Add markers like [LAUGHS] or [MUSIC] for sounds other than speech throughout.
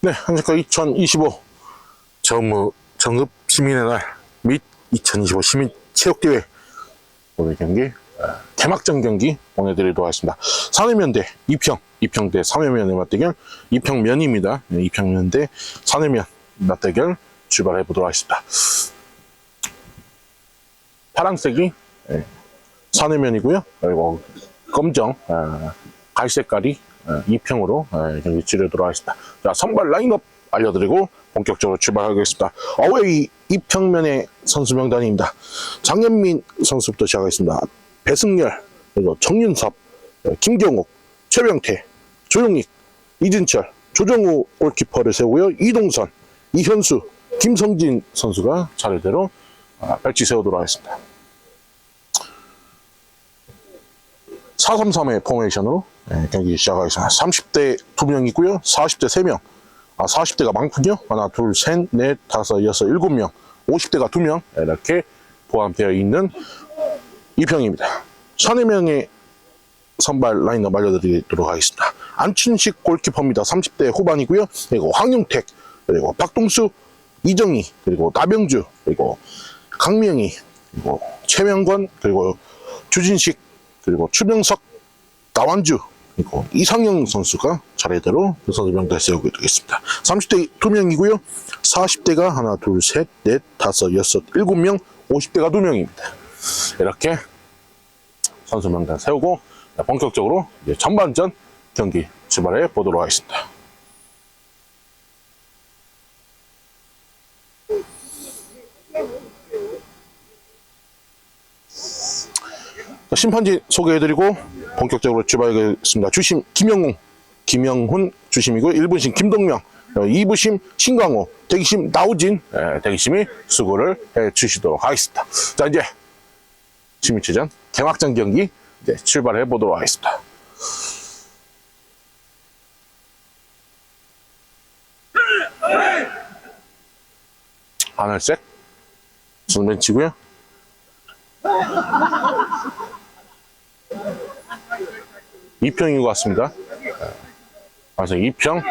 네, 한국과 2025 정무 정읍 시민의 날 및 2025 시민 체육대회 오늘 경기 어, 개막전 경기 보내드리도록 하겠습니다. 산해면대 이평, 이평대 산해면의 맞대결, 이평면입니다. 네, 이평면 대 산해면 맞대결 출발해 보도록 하겠습니다. 파란색이 예, 산해면이고요. 그리고 검정, 아, 갈색깔이 아, 이평으로 아, 경기 치르도록 하겠습니다. 자, 선발 라인업 알려드리고 본격적으로 출발하겠습니다. 어웨이 이평면의 선수 명단입니다. 장현민 선수부터 시작하겠습니다. 배승열, 그리고 정윤섭, 어, 김경욱, 최병태, 조용익, 이진철, 조정우 골키퍼를 세우고요. 이동선, 이현수, 김성진 선수가 차례대로 아, 배치 세우도록 하겠습니다. 433의 포메이션으로 네, 경기 시작하겠습니다. 30대 2명 있고요. 40대 3명. 아, 40대가 많군요. 하나, 둘, 셋, 넷, 다섯, 여섯, 일곱 명. 50대가 2명. 이렇게 포함되어 있는 이평입니다. 1000명의 선발 라인업 알려드리도록 하겠습니다. 안춘식 골키퍼입니다. 30대 후반이고요. 그리고 황용택, 그리고 박동수, 이정희, 그리고 나병주, 그리고 강명희, 그리고 최명권, 그리고 주진식, 그리고 추명석, 나완주, 그리고 이상영 선수가 차례대로 그 선수 명단에 세우게 되겠습니다. 30대 2명이고요. 40대가 하나, 둘, 셋, 넷, 다섯, 여섯, 일곱 명, 50대가 2명입니다. 이렇게 선수 명단 세우고 본격적으로 전반전 경기 출발해 보도록 하겠습니다. 심판진 소개해드리고 본격적으로 출발하겠습니다. 주심 김영웅, 김영훈 주심이고 1부심 김동명, 2부심 신광호, 대기심 나우진 예, 대기심이 수고를 해주시도록 하겠습니다. 자 이제 시민체전 개막전 경기 이제 출발해 보도록 하겠습니다. 하늘색 sun벤치고요. 이평인 것 같습니다. 그래서 이평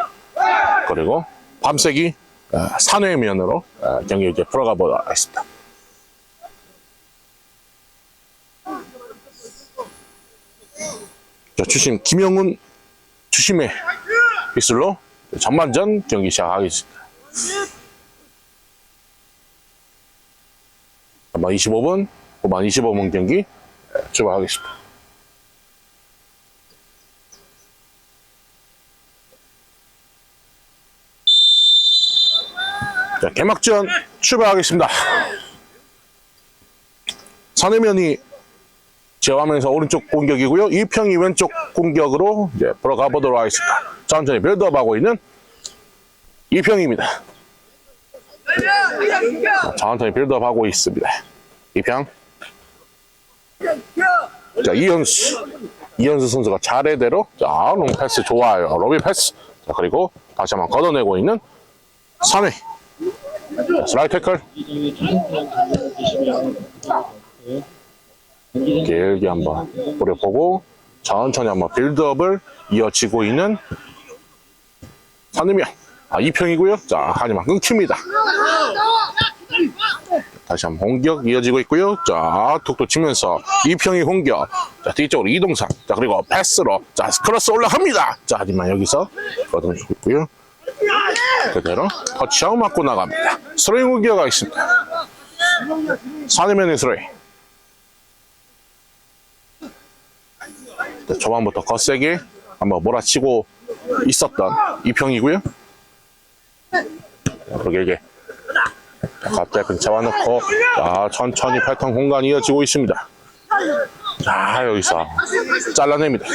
그리고 밤색이 어, 산해면으로 어, 경기 이제 풀어가 보도록 하겠습니다. 자, 주심 김영훈 주심의 기술로 전반전 경기 시작하겠습니다. 아마 25분, 후반 25분 경기 예, 출발하겠습니다. 개막전 출발하겠습니다. 산해면이 제 화면에서 오른쪽 공격이고요. 이평이 왼쪽 공격으로 이제 들어가 보도록 하겠습니다. 천천히 빌드업하고 있는 이평입니다. 자, 천천히 빌드업하고 있습니다. 이평. 자, 이현수. 이현수 선수가 차례대로 자, 롱 패스 좋아요. 로비 패스. 자, 그리고 다시 한번 걷어내고 있는 산해. 자, 슬라이드 태클. 길게 한번 뿌려보고 천천히 한번 빌드업을 이어지고 있는 산으면 아, 2평이고요. 자, 하지만 끊깁니다. 다시 한번 공격 이어지고 있고요. 자, 툭툭 치면서 2평이 공격. 자, 뒤쪽으로 이동상. 자, 그리고 패스로. 자, 크로스 올라갑니다. 자, 하지만 여기서 걷어주고 있고요. 그대로 터치아웃 맞고 나갑니다. 스로잉 공격 있습니다. 산해면의 스로잉. 자, 초반부터 거세게 한번 몰아치고 있었던 이평이고요. 길게 갑자기 잡아놓고 자, 천천히 패턴 공간이 이어지고 있습니다. 자 여기서 잘라냅니다.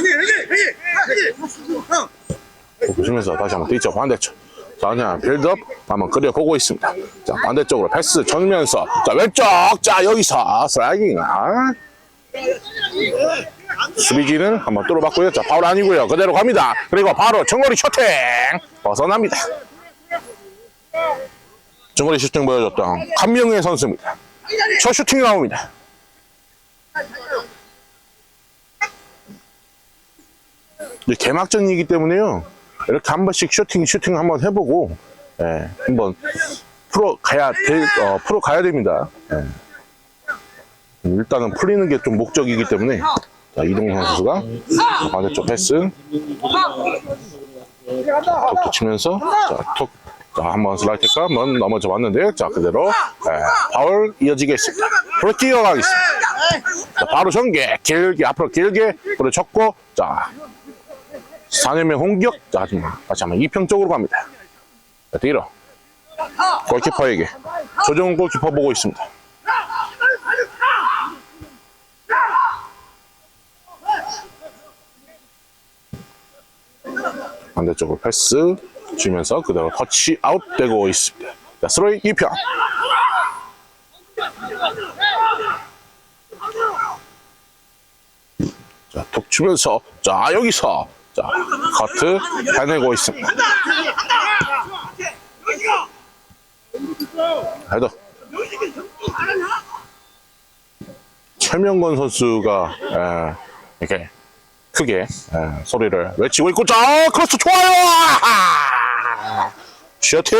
보시면서 다시 한번 뒤쪽 반대쪽 자 그냥 빌드업 한번 그려보고 있습니다. 자 반대쪽으로 패스 전면서 자 왼쪽 자 여기서 슬라이딩 아. 수비진은 한번 뚫어봤고요. 자, 파울 아니고요. 그대로 갑니다. 그리고 바로 정거리 셔팅 벗어납니다. 정거리 슈팅 보여줬던 한명의 선수입니다. 첫 슈팅이 나옵니다. 개막전이기 때문에요. 이렇게 한 번씩 슈팅, 슈팅 한번 해보고, 예, 한번 풀어 가야 될, 어, 풀어 가야 됩니다. 예. 일단은 풀리는 게 좀 목적이기 때문에, 자, 이동현 선수가 반대쪽 패스, 톡 치면서, 자, 톡, 자, 한번 슬라이트가 한번 넘어져 왔는데, 자, 그대로, 예, 파울 이어지겠습니다. 그렇게 뛰어가겠습니다. 자, 바로 전개, 길게, 앞으로 길게, 부러쳤고, 자, 사내면 홍격, 자, 다시 한번 이평 쪽으로 갑니다. 자, 뒤로. 골키퍼에게. 조정 골키퍼 보고 있습니다. 반대쪽으로 패스 주면서 그대로 터치 아웃 되고 있습니다. 자, 스로이 2편. 자, 톡 주면서, 자, 여기서, 자, 커트 해내고 있습니다. 헤더. 최명건 선수가, 에, 이렇게 크게 에, 소리를 외치고 있고, 자, 크로스 좋아요! 슈팅!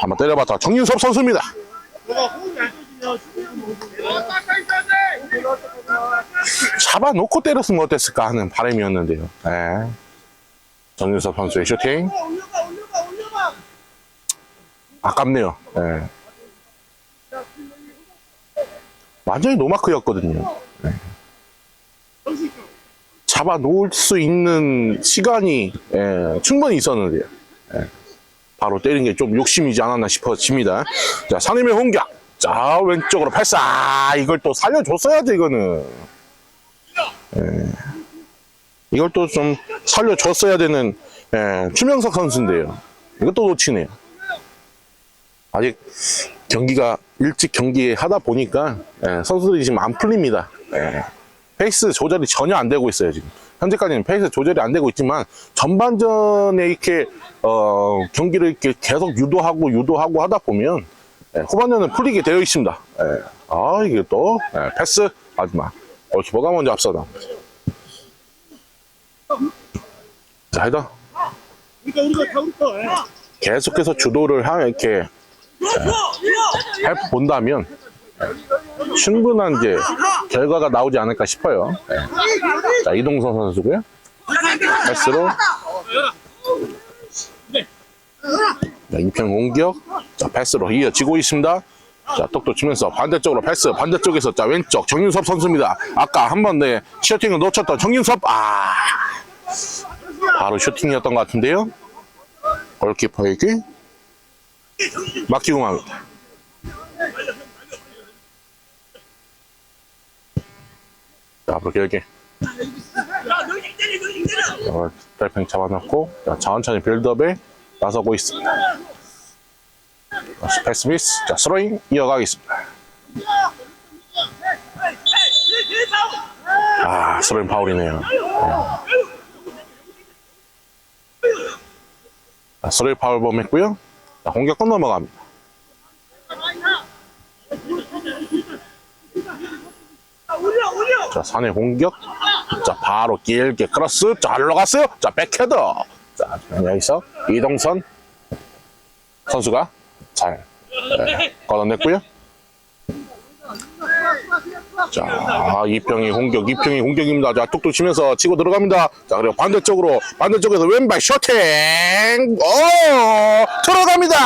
한번 때려봤다. 정윤섭 선수입니다. 잡아놓고 때렸으면 어땠을까 하는 바람이었는데요. 예. 정윤섭 선수의 슈팅. 아깝네요. 예. 완전히 노마크였거든요. 예. 잡아놓을 수 있는 시간이 예, 충분히 있었는데요. 예. 바로 때린 게 좀 욕심이지 않았나 싶어집니다. 자, 산임의 홍격. 자, 왼쪽으로. 아, 이걸 또 살려줬어야죠, 이거는. 예. 이걸 또 좀 살려줬어야 되는, 예, 추명석 선수인데요. 이것도 놓치네요. 아직 경기가 일찍 경기 하다 보니까, 예, 선수들이 지금 안 풀립니다. 예. 페이스 조절이 전혀 안 되고 있어요, 지금. 현재까지는 페이스 조절이 안 되고 있지만, 전반전에 이렇게, 어, 경기를 이렇게 계속 유도하고 유도하고 하다 보면, 예, 후반전은 풀리게 되어 있습니다. 예. 아, 이게 또, 예, 패스, 마지막. 골키퍼가 먼저 앞서다. 자, 헤더. 그러니까 다. 예. 계속해서 주도를 하, 이렇게, 해 본다면, 예, 충분한 이제 결과가 나오지 않을까 싶어요. 예. 자, 이동선 선수고요. 패스로. 자, 이평 공격. 자, 패스로 이어지고 있습니다. 자, 톡톡 치면서 반대쪽으로 패스. 반대쪽에서 자, 왼쪽 정윤섭 선수입니다. 아까 한번 네, 슈팅을 놓쳤던 정윤섭. 아. 바로 슈팅이었던 것 같은데요. 골키퍼에게 맡기고 맙니다. 자, 앞으로 길게. 어, 달팽 잡아놓고 자, 천천히 빌드업에 나서고 있습니다. 자, 패스 미스. 자, 스로잉 이어가겠습니다. 아, 스로잉 파울이네요. 자, 스로잉 파울 범했고요. 자, 공격권 넘어갑니다. 자, 산의 공격. 자, 바로 길게 크로스. 잘 올라갔어요. 자, 백헤더. 자, 여기서 이동선 선수가 잘 네, 걷어냈고요. 자, 이평이 공격, 이평이 공격입니다. 자, 뚝뚝 치면서 치고 들어갑니다. 자, 그리고 반대쪽으로, 반대쪽에서 왼발 셔팅! 오! 들어갑니다!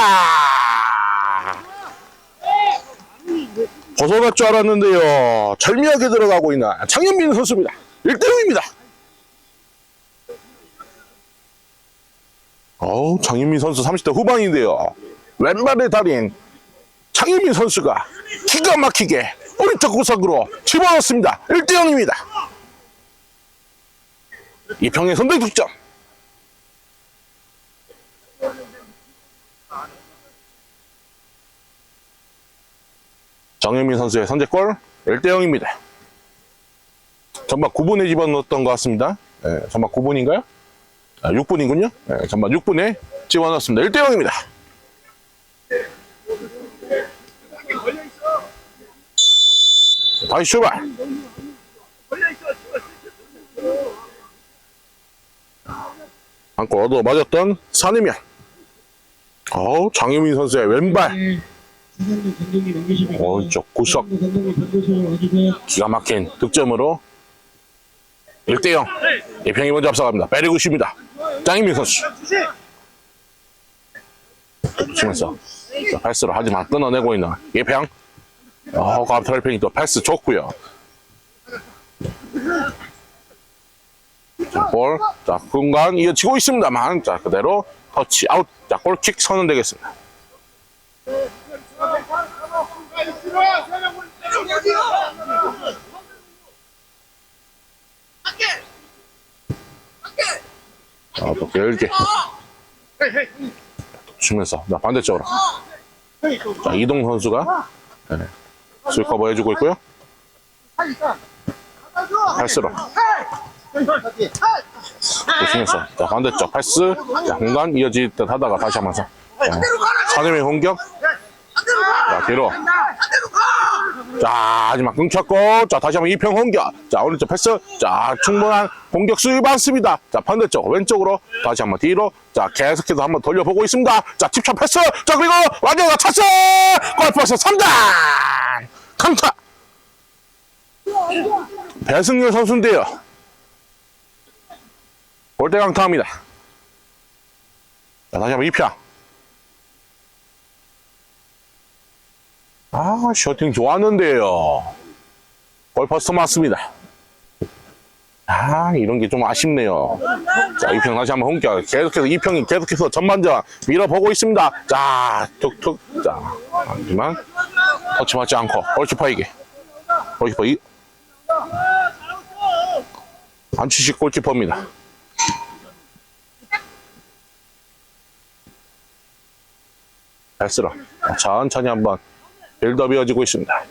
벗어날 줄 알았는데요. 절묘하게 들어가고 있는 장현민 선수입니다. 1대0입니다. 어우, 장현민 선수 30대 후반인데요. 왼발의 달인 장현민 선수가 기가 막히게 오른쪽 구석으로 집어넣습니다. 1대 0입니다. 이평의 선대 득점. 정현민 선수의 선제골 1대 0입니다. 전반 9분에 집어넣었던 것 같습니다. 예, 전반 9분인가요? 아, 6분이군요. 예, 전반 6분에 집어넣었습니다. 1대 0입니다. 다시 출발. 골 얻어 맞았던 산이면. 어 장유민 선수의 왼발. 오른쪽 구석. 기가 막힌 득점으로 1대0 예평이 먼저 앞서갑니다. 베리굿입니다. 장희민 선수 치면서 자, 패스를 하지만 끊어내고 있는 예평 어, 가브트랄팽이 또 패스 좋고요. 자, 볼, 자, 공간 이어지고 있습니다만, 자, 그대로 터치 아웃, 자, 골킥 선언 되겠습니다. 자, 또 길게 주면서, 자, 반대쪽으로. 자, 이동 선수가 네, 술 커버 해주고 있고요. 패스로. 조심해서. 자, 반대쪽 패스. 자, 공간 이어질 듯 하다가 다시 한번 서. 자, 산림의 공격. 자, 뒤로. 자, 하지만 끊겼고. 자, 다시 한번 이평 공격. 자, 오른쪽 패스. 자, 충분한 공격 수위 많습니다. 자, 반대쪽, 왼쪽으로. 다시 한번 뒤로. 자, 계속해서 한번 돌려보고 있습니다. 자, 팁차 패스. 자, 그리고 완전히 차스! 골퍼스 3단! 강타! 배승열 선수인데요. 골대 강타합니다. 자, 다시 한번 입향. 아, 셔팅 좋았는데요. 골퍼스터 맞습니다. 아, 이런 게 좀 아쉽네요. 자, 이평 다시 한번 홍격. 계속해서 이평이 계속해서 전반전 밀어보고 있습니다. 자, 툭툭. 자, 하지만 터치 맞지 않고 골키퍼에게. 골키퍼 이, 안치식 골키퍼입니다. 패스로 천천히 한번 빌드업 이 어지고 있습니다.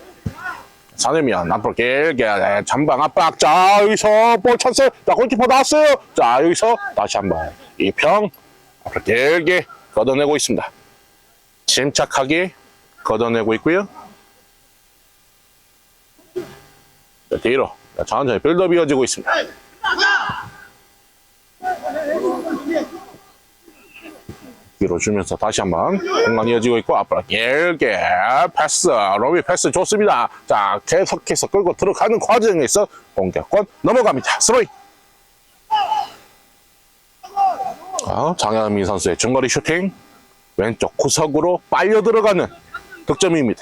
사내면 앞으로 길게 네, 전방 압박. 자 여기서 볼 찬스. 자 골키퍼 나왔어요. 자 여기서 다시 한번 이평 앞으로 길게 걷어내고 있습니다. 침착하게 걷어내고 있고요. 자, 뒤로. 자, 천천히 빌드업 이어지고 있습니다 뒤로 주면서 다시 한번 공간 이어지고 있고 앞으로 길게 패스 로비 패스 좋습니다. 자 계속해서 끌고 들어가는 과정에서 공격권 넘어갑니다. 스로이. 아, 장현민 선수의 중거리 슈팅. 왼쪽 구석으로 빨려 들어가는 득점입니다.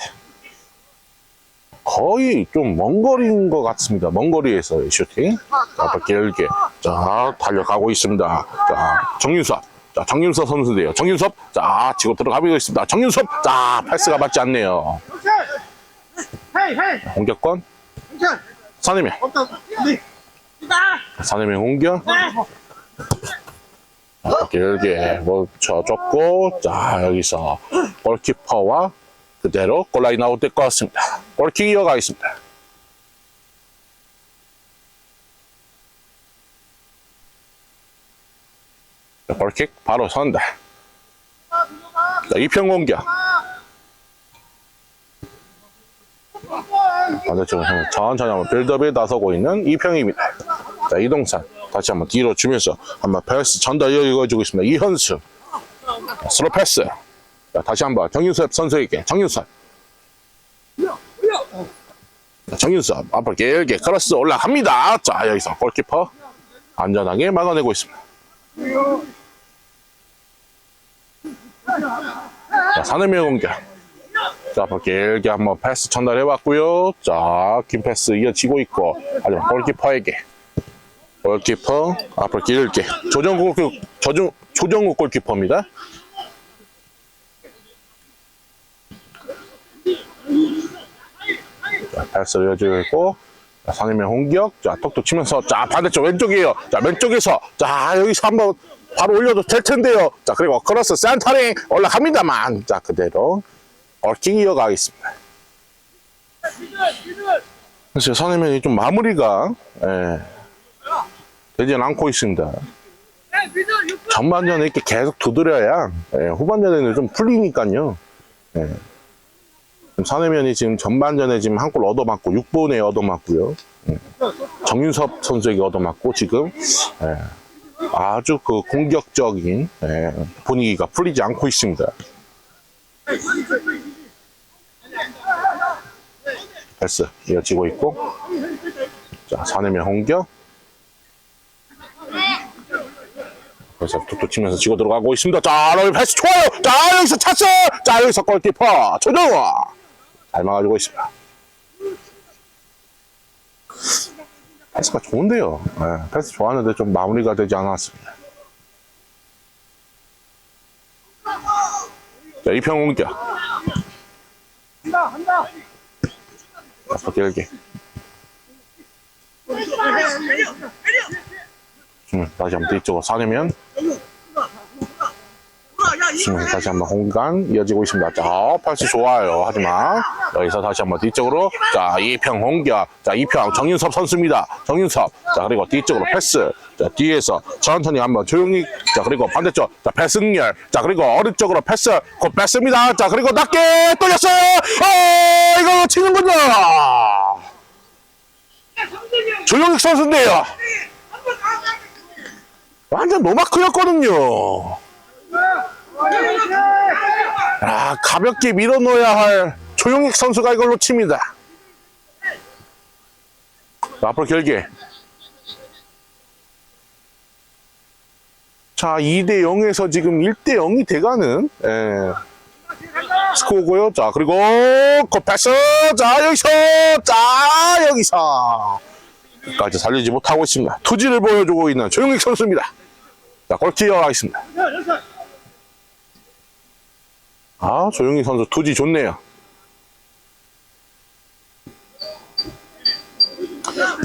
거의 좀 먼 거리인 것 같습니다. 먼 거리에서의 슈팅. 자, 길게 자 달려가고 있습니다. 자 정윤섭 자, 정윤섭 선수인데요. 정윤섭, 자, 치고 들어가고 있습니다. 정윤섭, 자, 패스가 맞지 않네요. 헤이 공격권, 네 사내면 공격. 자, 길게 멈춰줬고, 자, 여기서 골키퍼와 그대로 골라인 나올 것 같습니다. 골킥 이어가겠습니다. 자, 골킥 바로 선다. 자, 이평 공격. 반대쪽으로 한번 천천히 한번 빌드업에 나서고 있는 이평입니다. 자, 이동산. 다시 한번 뒤로 주면서 한번 패스 전달 이어가지고 있습니다. 이현수. 자, 스로 패스. 자, 다시 한번 정윤섭 선수에게 정윤섭. 자, 정윤섭 앞으로 길게 크로스 올라갑니다. 자, 여기서 골키퍼 안전하게 막아내고 있습니다. 자, 산의명 공격. 자, 길게 한번 패스 전달해 왔고요. 자, 긴 패스 이어지고 있고, 하지만 골키퍼에게. 골키퍼, 앞으로 길게. 조정국, 골키- 조정, 조정국 골키퍼입니다. 자, 패스를 이어지고 있고, 자, 산의명 공격. 자, 톡톡 치면서, 자, 반대쪽 왼쪽이에요. 자, 왼쪽에서, 자, 여기서 한번 바로 올려도 될 텐데요. 자, 그리고 크로스 센터링 올라갑니다만, 자, 그대로 얼킹 이어가겠습니다. 그래서 선의면이 좀 마무리가, 예, 되지는 않고 있습니다. 전반전에 이렇게 계속 두드려야, 예, 후반전에는 좀 풀리니까요. 예. 선의면이 지금 전반전에 지금 한 골 얻어맞고, 6분에 얻어맞고요. 예. 정윤섭 선수에게 얻어맞고, 지금, 예. 아주 그 공격적인 예, 분위기가 풀리지 않고 있습니다. 패스 이어지고 있고 자 사내면 홍경 그래서 툭툭 치면서 치고 들어가고 있습니다. 자, 러비 패스 좋아요. 자, 여기서 찼어. 자, 여기서 골키퍼 조정화 잘 막아주고 있습니다. 패스가 좋은데요. 예, 패스 좋았는데 좀 마무리가 되지 않았습니다. 자, 이평 공격. 앞서 길게. 음, 다시 한번 뒤쪽으로 사내면. 음, 다시 한번 공간 이어지고 있습니다. 자, 패스 좋아요. 하지만 여기서 다시 한번 뒤쪽으로 자, 이평 공격. 자, 이평 정윤섭 선수입니다. 정윤섭. 자, 그리고 뒤쪽으로 패스. 자, 뒤에서 천천히 한번 조용히. 자, 그리고 반대쪽. 자, 패승열. 자, 그리고 오른쪽으로 패스. 곧 뺐습니다. 자, 그리고 낮게 돌렸어요. 어, 이거 치는군요. 조용익 선수인데요. 완전 노마크였거든요. 아, 가볍게 밀어넣어야 할 조용익 선수가 이걸 놓칩니다. 자, 앞으로 결계. 자, 2대 0에서 지금 1대 0이 돼가는, 예, 스코어고요. 자, 그리고, 그 패스! 자, 여기서! 자, 여기서! 끝까지 살리지 못하고 있습니다. 투지를 보여주고 있는 조용익 선수입니다. 자, 골키어 하겠습니다. 아, 조용익 선수 투지 좋네요.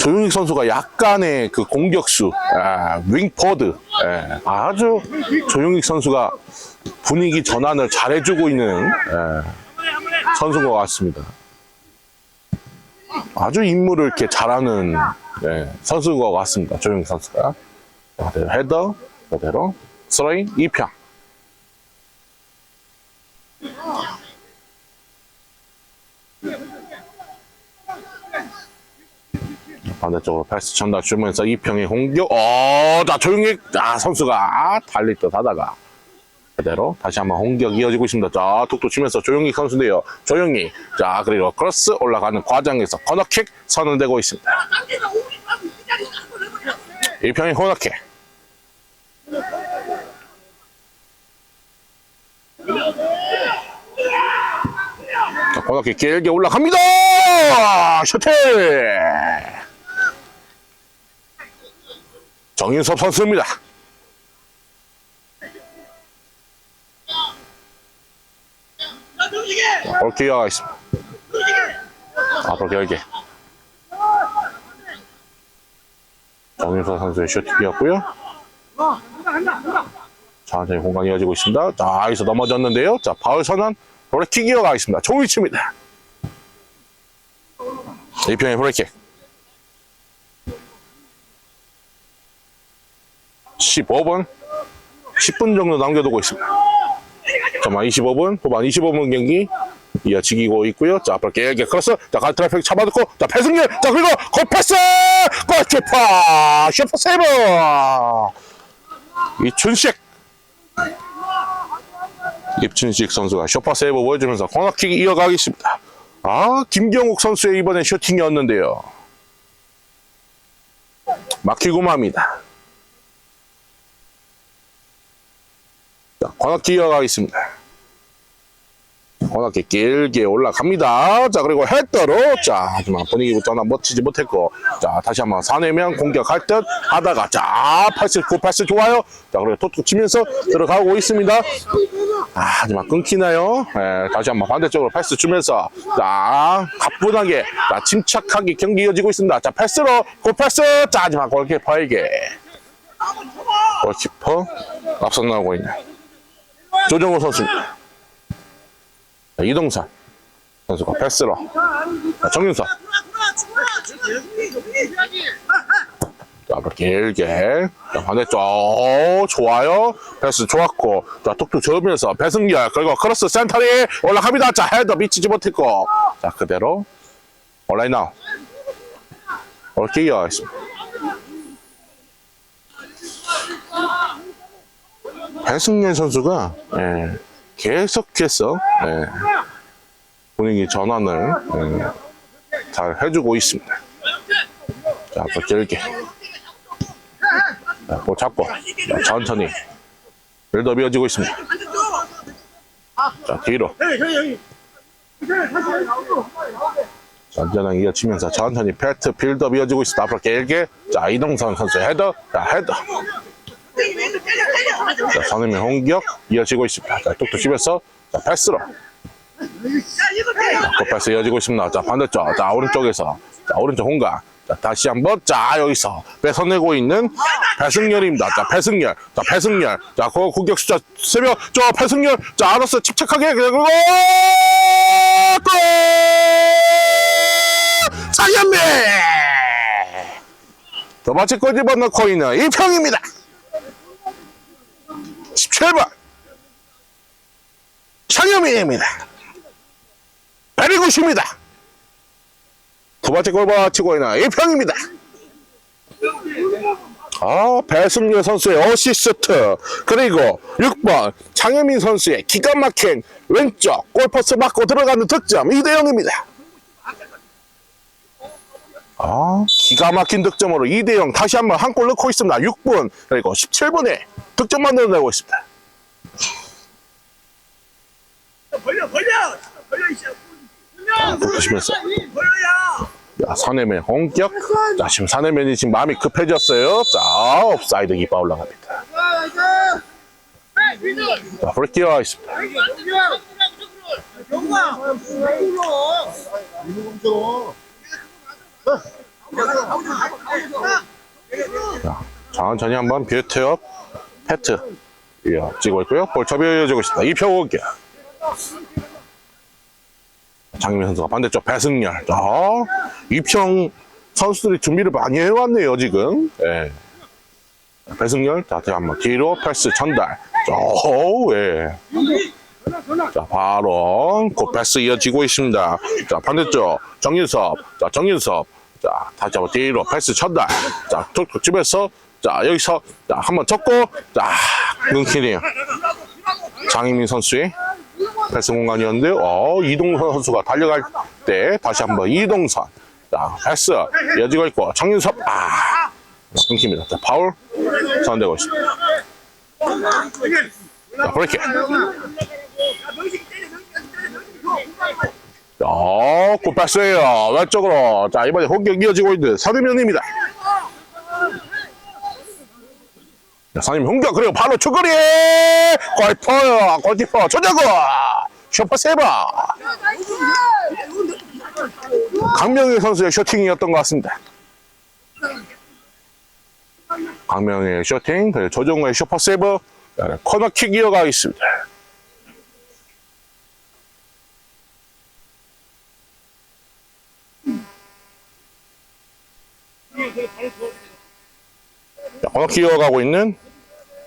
조용익 선수가 약간의 그 공격수, 아, 윙포드, 예, 아주 조용익 선수가 분위기 전환을 잘해주고 있는 예, 선수인 것 같습니다. 아주 임무를 이렇게 잘하는 예, 선수인 것 같습니다. 조용익 선수가. 자, 그대로 헤더, 그대로 스로인 2평. 반대쪽으로 패스 전달 주면서 이평의 공격. 어, 자, 조용히, 아, 선수가 달릴 듯 하다가. 그대로 다시 한번 공격 이어지고 있습니다. 자, 툭툭 치면서 조용히 선수인데요. 조용히. 자, 그리고 크로스 올라가는 과정에서 코너킥 선언되고 있습니다. 이평의 코너킥. 자, 코너킥 길게 올라갑니다! 셔틀! 정인섭 선수입니다. 올 뛰어가겠습니다. 앞으로 길게. 정인섭 선수의 슈팅이었고요. 천천히 공간이 이어지고 있습니다. 자, 여기서 넘어졌는데요. 자, 파울 선언, 브레킥 이어가겠습니다. 총위치입니다. 2평의 브레킥. 25번? 10분 정도 남겨두고 있습니다. 전반 25분? 후반 25분 경기 이어지기고 있고요. 자 앞으로 길게 크로스. 자 갈트라픽 잡아두고. 자 배승률! 자 그리고 골패스! 골키퍼! 슈퍼세이브! 이춘식! 입춘식 선수가 슈퍼세이브 보여주면서 코너킥 이어가겠습니다. 아 김경욱 선수의 이번에 슈팅이었는데요. 막히고 맙니다. 자, 코너킥 이어가겠습니다. 코너킥 길게 올라갑니다. 자, 그리고 헤더로, 자, 하지만 분위기부터는 멋지지 못했고, 자, 다시 한번 사내면 공격할 듯 하다가, 자, 패스, 그 패스 좋아요. 자, 그리고 톡톡 치면서 들어가고 있습니다. 아, 하지만 끊기나요? 예, 다시 한번 반대쪽으로 패스 주면서, 자, 가뿐하게, 자, 침착하게 경기 이어지고 있습니다. 자, 패스로, 그 패스, 자, 하지만 골키퍼에게. 골키퍼, 앞서 나오고 있는 조정호 선수입니다. 자, 이동산 선수가 패스로. 자, 정윤석. 자, 길게. 자, 반대쪽. 오, 좋아요. 패스 좋았고. 자 툭툭 저으면서 배승열 그리고 크로스 센터리 올라갑니다. 자 헤더 미치지 못했고. 자 그대로. 온라인 나우 올게요 배승열 선수가 예, 계속해서 예, 분위기 전환을 예, 잘 해주고 있습니다. 자, 또 길게. 자, 볼 잡고 자, 천천히 빌드업 이어지고 있습니다. 자, 뒤로 자, 안전하게 이어지면서 천천히 패트 빌드업 이어지고 있습니다. 앞으로 길게 자, 이동선 선수 헤더 자, 헤더 자, 선임의 홍기혁 이어지고 있습니다. 자, 뚝뚝 치면서 자, 패스로 또 패스 이어지고 있습니다. 자, 반대쪽. 자, 오른쪽에서. 자, 오른쪽 홍가. 자, 다시 한 번. 자, 여기서 뺏어내고 있는 배승열입니다. 자, 배승열. 자, 배승열. 자, 그 공격 숫자 세명 저 배승열. 자, 알았어. 침착하게. 그리고 골! 장현미! 두 번째 골 집어넣고 있는 이평입니다. 17번. 장현민입니다. 베리굿입니다. 두 번째 골 맞히고 있는 이평입니다. 아, 배승열 선수의 어시스트, 그리고 6번 장혜민 선수의 기가 막힌 왼쪽 골퍼스 맞고 들어가는 득점 2대0입니다. 아, 기가 막힌 득점으로 2대0 다시 한번 한 골 넣고 있습니다. 6분, 그리고 17분에 득점 만들어내고 있습니다. 벌려 벌려 벌려 이씨. 벌려야 자, 사내면 홍격. 자, 지금 사내면이 지금 마음이 급해졌어요. 자, 옵사이드 기빠 올라갑니다. 자, 브레이크가 있습니다. 경아 자, 천천히 한번 뷰트업 패트 이어지고 있고요. 볼첩이 이어지고 있습니다. 이표 공격. 장민 선수가 반대쪽 배승열. 자, 이평 선수들이 준비를 많이 해왔네요, 지금. 예. 배승열, 자, 한번 뒤로 패스 전달. 자, 오, 예. 자, 바로 그 패스 이어지고 있습니다. 자, 반대쪽 정윤섭. 자, 정윤섭. 자, 다시 한번 뒤로 패스 전달. 자, 툭툭 집에서 자, 여기서 자, 한번 접고 자, 끊기네요. 장희민 선수의 패스 공간이었는데요. 어, 이동선 선수가 달려갈 때 다시 한번 이동선. 자, 패스 이어지고 있고 정윤섭 아, 끊깁니다. 자, 파울 선언되고 있습니다. 자, 브레이크. 굿패스예요. 왼쪽으로. 자, 이번에 공격 이어지고 있는. 자, 사님 공격 그리고 바로 추거리 골퍼요 골키퍼 조자구 슈퍼 세이버 강명희 선수의 슈팅이었던 것 같습니다. 슈팅 그리고 조정우의 슈퍼 세이버 코너킥 이어가 있습니다. 자, 코너킥 이어가고 있는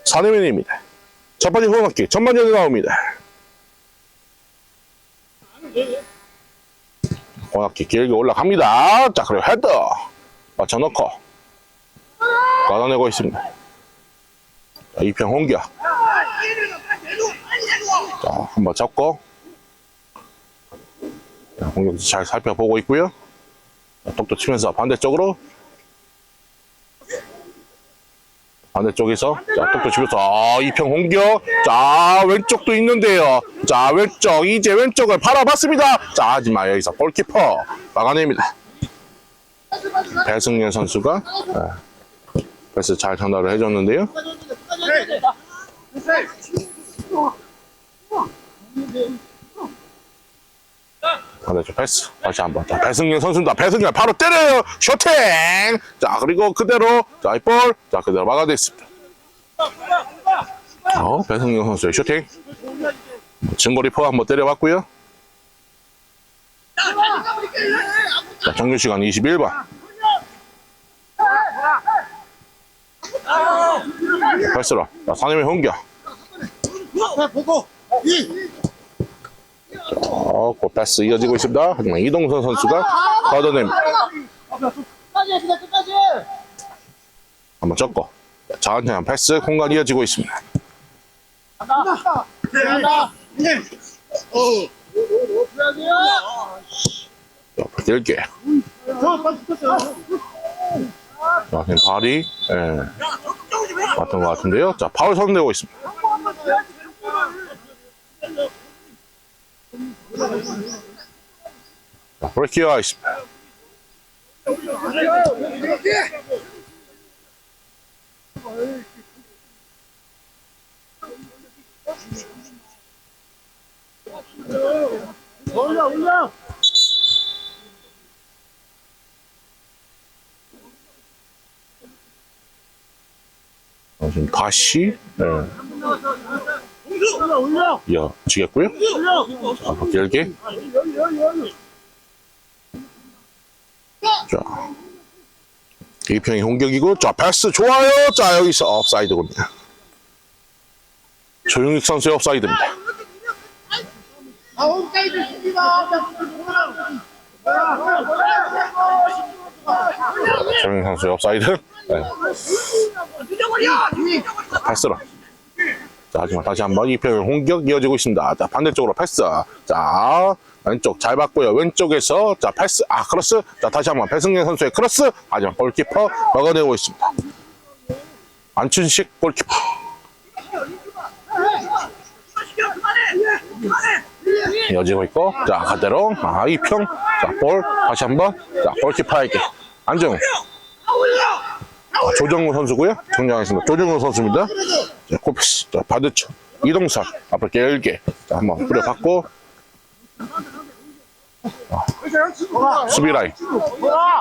사내면입니다. 첫 번째 코너킥 전반전에 나옵니다. 코너킥 길게 올라갑니다. 자, 그리고 헤더 맞춰놓고 걷어내고 있습니다. 자, 이평 홍격. 자, 한번 잡고 자, 공격 잘 살펴보고 있고요. 자, 똑똑 치면서 반대쪽으로 반대쪽에서. 자 똑똑 치면서 아, 이평 홍격 자 왼쪽도 있는데요. 자 왼쪽 이제 왼쪽을 바라봤습니다. 자 하지만 여기서 골키퍼. 막아냅니다. 배승현 선수가 네, 패스 잘 전달을 해줬는데요 반대쪽 패스. 다시 한번. 자 배승현 선수입니다. 배승현 바로 때려요. 쇼팅! 자 그리고 그대로 자이볼 자 그대로 막아냈습니다. 어 배승현 선수의 쇼팅. 뭐, 증거리 포 한번 때려봤고요. 자 정규 시간 21번 패스로. 자 산임의 홍격 보고 어, 그 패스 이어지고 있습니다 하지만 이동선 선수가 걷어냅니다 한번 쳤고 천천히 패스 공간 이어지고 있습니다 빨리 붙었어요. 자, 발이, 예. 맞던 것 같은데요. 자, 파울 선되고 있습니다. 자, 브레이크가 있습니다. 올려, 올려. 어, 지금 다시, 예, 올려, 올려. 이어지겠고요. 올려. 자, 여기, 여기. 자, 이평이 공격이고, 자, 패스 좋아요. 자, 여기서 업사이드입니다. 조용익 선수의 업사이드입니다. 아, 홈사이드 수비가. 조용익 선수의 업사이드. 네. 패스로. 자, 하지만 다시 한번 이평의 공격 이어지고 있습니다. 자, 반대쪽으로 패스. 자, 왼쪽 잘 봤고요. 왼쪽에서, 자, 패스. 아, 크로스. 자, 다시 한번 배승현 선수의 크로스. 하지만 골키퍼 막아내고 있습니다. 안춘식 골키퍼. 이어지고 있고, 자, 가대로, 아, 이평. 자, 볼. 다시 한번. 자, 골키퍼에게. 안정. 아, 조정우 선수고요. 정리하겠습니다. 조정우 선수입니다. 자, 코피스. 자, 반대쪽. 이동선. 앞으로. 자, 한번 뿌려받고. 아, 수비 라인.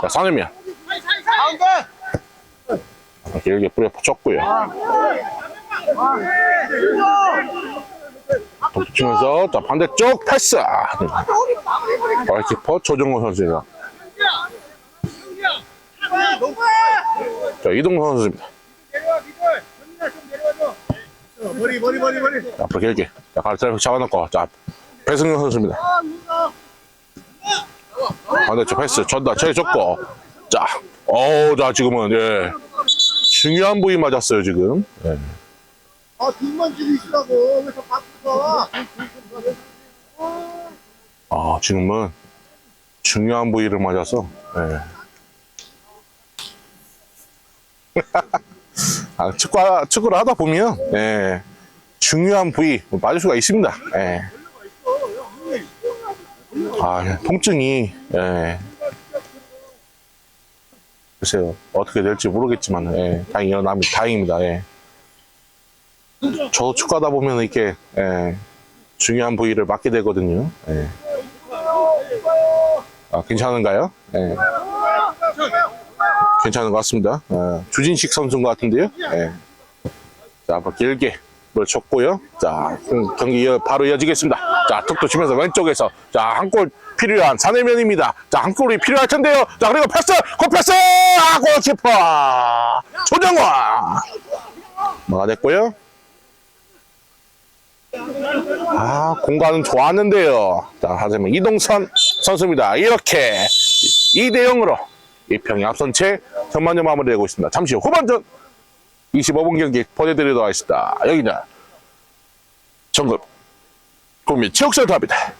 자. 가운데. 앞으로 길게 뿌려줬고요. 덮치면서, 자, 반대쪽 패스. 골키퍼 조정우 선수입니다. 자, 이동선 선수입니다. 머리, 머리, 머리, 머리. 자, 앞으로 길게. 자, 가르쳐 잡아놓고. 자, 배승현 선수입니다. 반대쪽 패스 전다 제줬고 자, 어우, 자 지금은 예 중요한 부위 맞았어요 지금. 예. 아, 뒷만 좀 있으라고. 왜저 바쁘어? 아 지금은 중요한 부위를 맞아서. 예. [LAUGHS] 아, 축구 축구를 하다 보면 예, 중요한 부위 맞을 수가 있습니다. 예. 아 예, 통증이 예. 글쎄요 어떻게 될지 모르겠지만 예, 다행히 일어납니다. 다행입니다. 예. 저도 축구하다 보면 이렇게 예, 중요한 부위를 맞게 되거든요. 예. 아, 괜찮은가요? 예. 괜찮은 것 같습니다. 어, 주진식 선수인 것 같은데요. 예. 자, 앞으로 길게 물 쳤고요. 자, 음, 경기 바로 이어지겠습니다. 자, 툭툭 치면서 왼쪽에서 자, 한 골 필요한 사내면입니다. 자, 한 골이 필요할 텐데요. 자, 그리고 패스! 고 패스! 아, 골키퍼! 조정화! 뭐가 됐고요. 아, 공간은 좋았는데요. 자, 하지만 이동선 선수입니다. 이렇게 2대 0으로 이평이 앞선 채 전반전 마무리되고 있습니다. 잠시 후 후반전 25분 경기 보내드리도록 하겠습니다. 여기는 전국 국민 체육센터입니다.